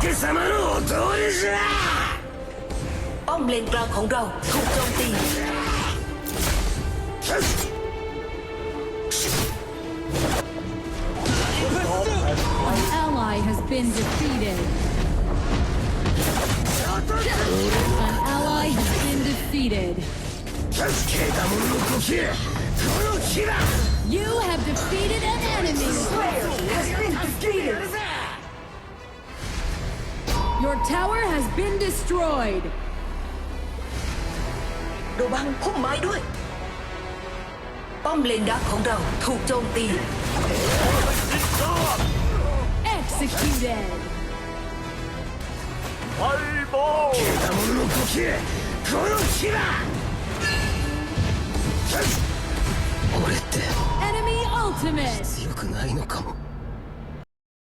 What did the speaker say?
助様のお通りじゃ ป้อมเลนกลางของเราถูกโจมตี An ally has been defeated. An ally has been defeated. 助けた者の呼吸この火だ You have defeated an Your tower has been destroyed. ระวังพุ่มไม้ด้วย ป้อมเลนดักของเราถูกโจมตี Executed. 消えた者の呼吸この火だ俺って Enemy ultimate. 強くないのかも